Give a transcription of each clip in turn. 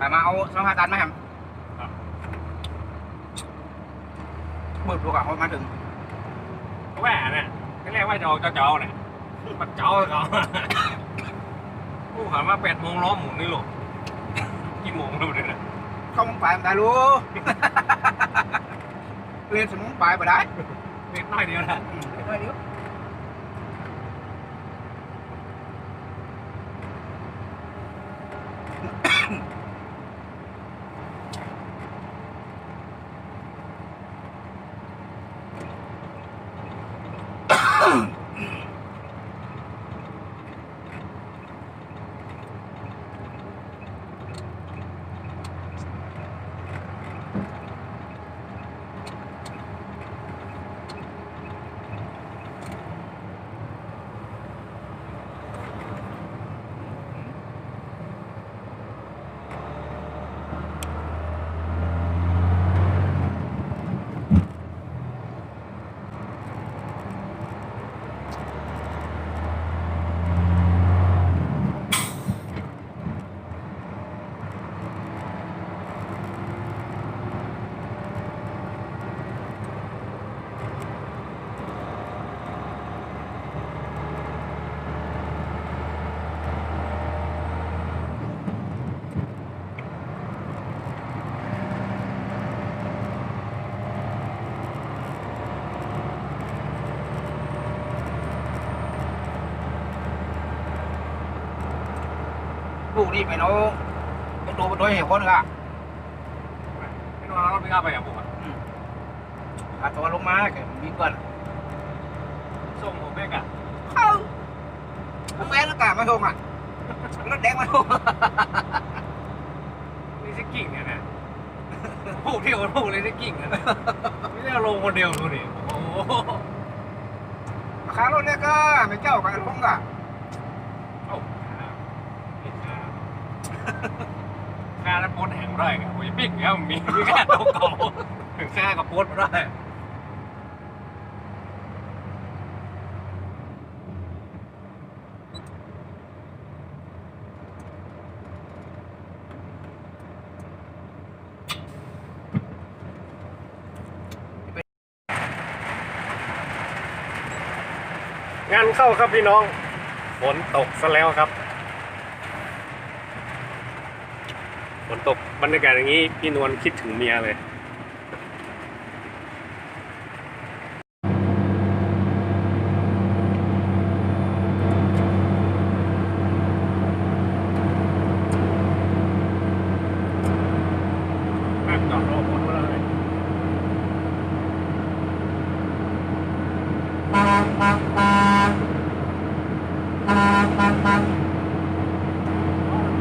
ขายมาเอาสองห้าตันไหมครับครับเบิดลูกอะเขามาถึงแหวนเนี่ยที่แรกว่าจะเอาเจ้าๆเนี่ยมันเจ้าเขาผู้ขันมาแปดโมงล้อหมุนนี่หรอกกี่โมงแล้วเนี่ยเข้ามุงปลายมันได้รู้เรียนสมุงปลายไปได้เล็กน้อยเดียวนะอืมเดี๋ยวเดี๋ยว ลูกนี่ไปเอาประตูประตูให้คนก็ไม่นอนเราไม่กล้าไปอย่างผมอะอาตัวลงมาแกมีเกินส่งผมเองอะเข้าผมแม่ก็กล้ามาส่งอะรถแดงมาส่งนี่สกิ่งเนี่ยนะผู้เที่ยวผู้เลยสกิ่งเนี่ยนะไม่ได้ลงคนเดียวดูนี่โอ้โหราคารถเนี่ยก็ไม่เจ้ากันลงก็เอ้าผิดนะ ค่าน้ำปนแห่งไรกันโอ้ยปิ๊กเนี่ยมีมีค่าเก่าเก่าถึงค่ากับปนไม่ได้งานเข้าครับพี่น้อง ฝนตกซะแล้วครับ ฝนตกบรรยากาศอย่างนี้พี่นวลคิดถึงเมียเลย นั่งจอดรอฝนมาเลย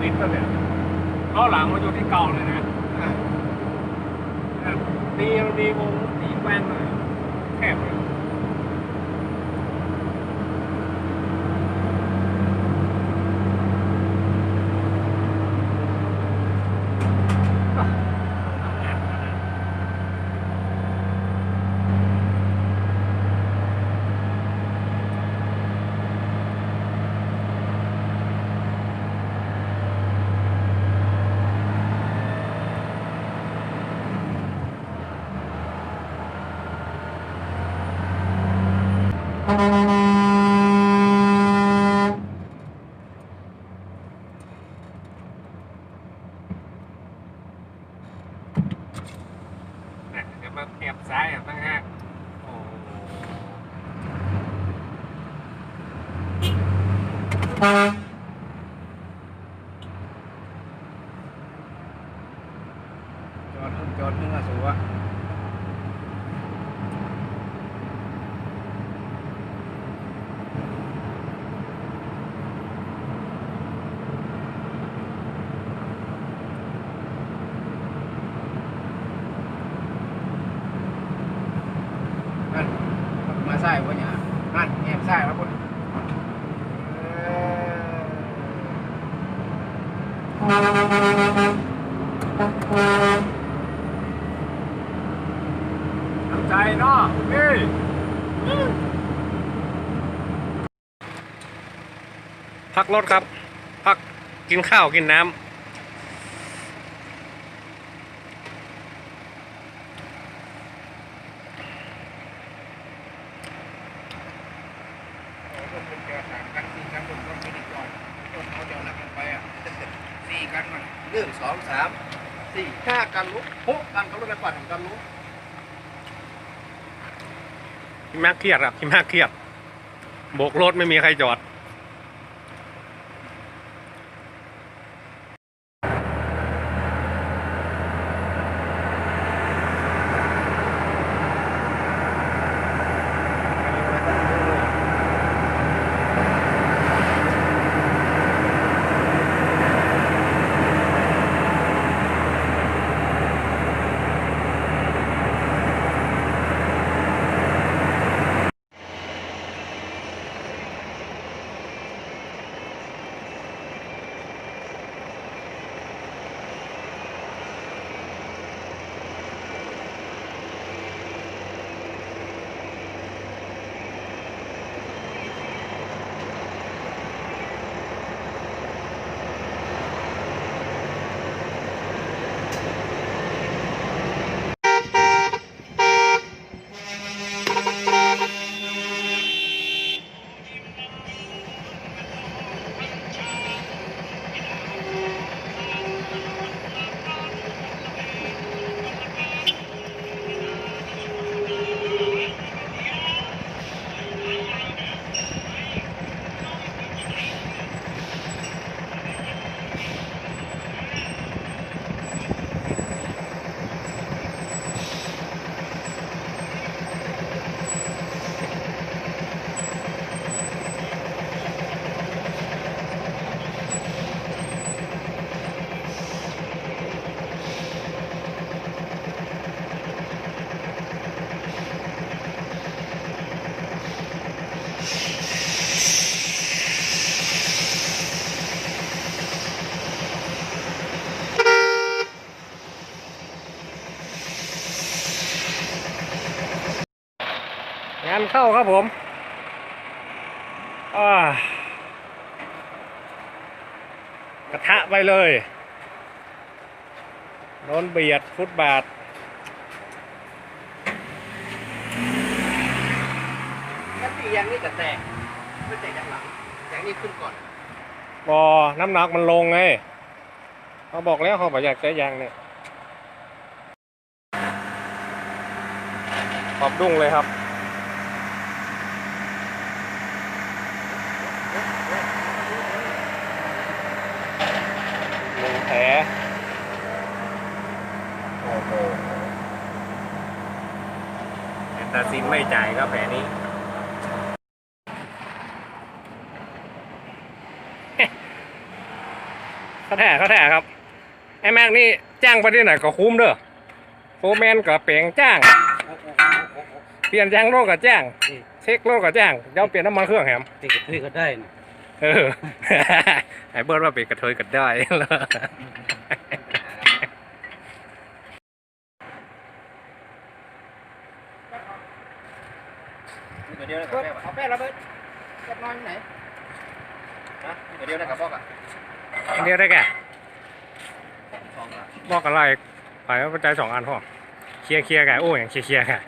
ติดแล้วเนี่ยล้อหลังมันอยู่ที่เก่าเลยนะ ดีดีวงดีแป้นเลยแคบเลย เนี่ยเดี๋ยวมาแอบซ้ายมางห้าโอ้จอดนึงจอดนึงอะสูอะนั่นมาใส่วะเนี่ยนั่นแอบใส่แล้วคนเออ น้ำ ใจเนาะเฮ้ยพักรถครับ พักกินข้าวกินน้ำเป็นเจอ สี่กันมันไปอะสี่กันมันหนึ่งสองสามสี่ห้ากันลุกหกกันเขาลงไปปัดของกันลุกพี่มากเครียดครับพี่มากเครียดโบกรถไม่มีใครจอด งานเข้าครับผมอ่ากระทะไปเลยโดนเบียดฟุตบาทถ้าตีอย่างนี้จะแตกไม่แตกจากหลังอย่างนี้ขึ้นก่อนบอน้ำหนักมันลงไงเขาบอกแล้วเขาบอกอยากใช้ยางเนี่ยขอบดุ้งเลยครับ หนึ่งแผล โอ้โหแตาซินไม่จ่ายก็แผลนี้ เขาแท้เขาแท้ครับ ไอ้แม็กนี่จ้างไปที่ไหนก็คุ้มเด้อโฟร์แมนกับเป่งจ้าง เปลี่ยนยางโลกกับจ้าง เช็คโลกกับจ้างยอมเปลี่ยนน้ำมันเครื่องแฮม ติดคุยก็ได้นะ เออ ไอ้เบิร์ดว่าเป็นกระเทยกันได้เดี๋ยวนะครับเอาแป้งระเบิดแป้งน้อยไหนนะเดี๋ยวนะครับบอกอะอันเดียวได้แก่สองอะบอกอะไรไปว่าปัจจัยสองอันพ่อเคลียร์เคลียร์กันโอ้ยอย่างเคลียร์เคลียร์กัน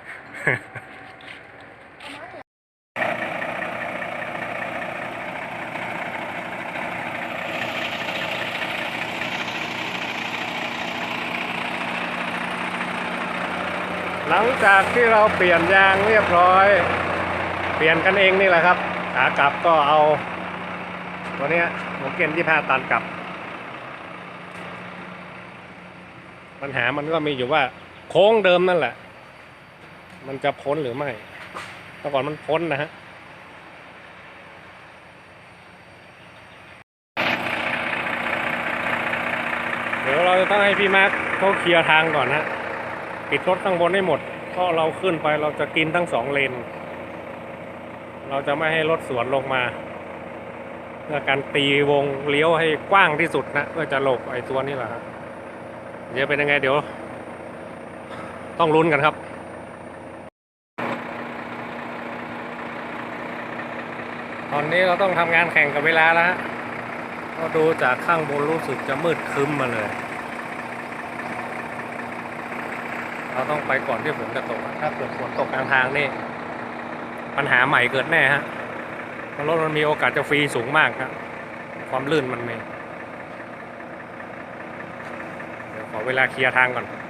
หลังจากที่เราเปลี่ยนยางเรียบร้อย เปลี่ยนกันเองนี่แหละครับ ขากลับก็เอา ตัวนี้ยหัวเกนที่พาตันกลับ ปัญหามันก็มีอยู่ว่า โค้งเดิมนั่นแหละ มันจะพ้นหรือไม่แต่ก่อนมันพ้นนะฮะเดี๋ยวเราจะต้องให้พี่มาร์คเขาเคลียร์ทางก่อนนะ ปิดรถข้างบนให้หมดเพราะเราขึ้นไปเราจะกินทั้งสองเลน เราจะไม่ให้รถสวนลงมาเพื่อการตีวงเลี้ยวให้กว้างที่สุดนะเพื่อจะหลบไอ้ตัวนี้แหละครับเดี๋ยวเป็นยังไงเดี๋ยว ต้องลุ้นกันครับตอนนี้เราต้องทำงานแข่งกับเวลาแล้วฮะก็ดูจากข้างบนรู้สึกจะมืดคึ้มมาเลย เราต้องไปก่อนที่ฝนจะตกถ้าเกิดฝนตกกลางทางนี่ปัญหาใหม่เกิดแน่ฮะเพราะรถมันมีโอกาสจะฟรีสูงมากครับ ความลื่นมันมีเดี๋ยวขอเวลาเคลียร์ทางก่อนนะ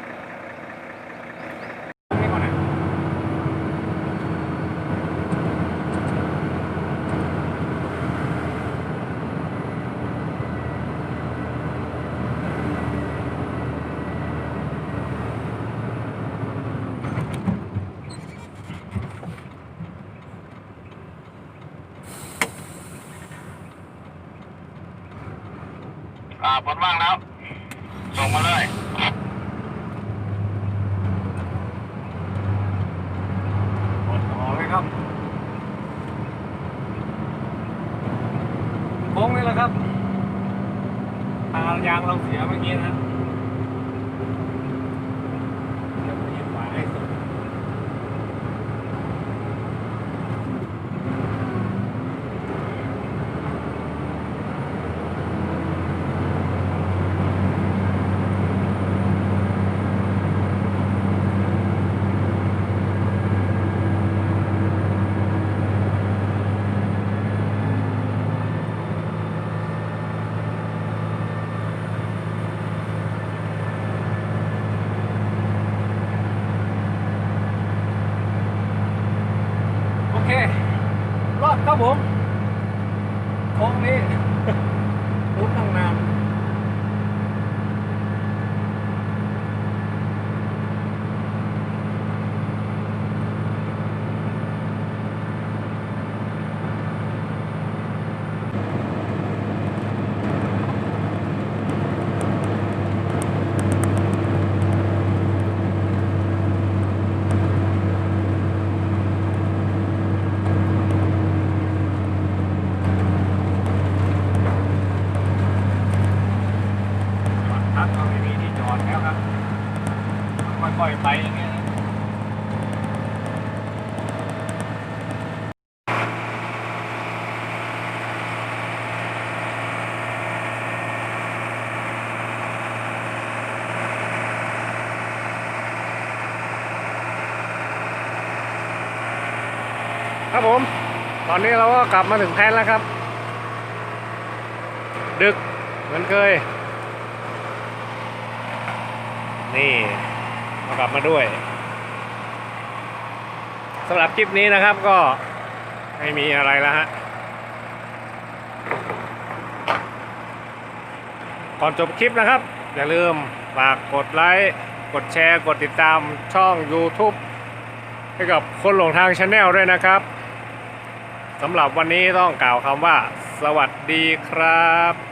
อ่าผล ว่างแล้วส่งมาเลยกดต่อเลยครับโค้งนี่แหละครับทางยางเราเสียเมื่อกี้นะเดี๋ยวไปหยิบขวาให้สุด โอ เครอดครับผมโค้งนี้รุ้นตั้งนาน จอดพักก็ไม่มีที่จอดแล้วครับค่อยๆไปอย่างเงี้ยนะ ครับผม ตอนนี้เราก็กลับมาถึงแพนแล้วครับ ดึกเหมือนเคย นี่เอากลับมาด้วยสำหรับคลิปนี้นะครับก็ไม่มีอะไรแล้วฮะก่อนจบคลิปนะครับ อย่าลืมฝากกดไลค์ กดแชร์ กดติดตามช่อง YouTube ให้กับคนหลงทางชาแนลด้วยนะครับ สำหรับวันนี้ต้องกล่าวคำว่า สวัสดีครับ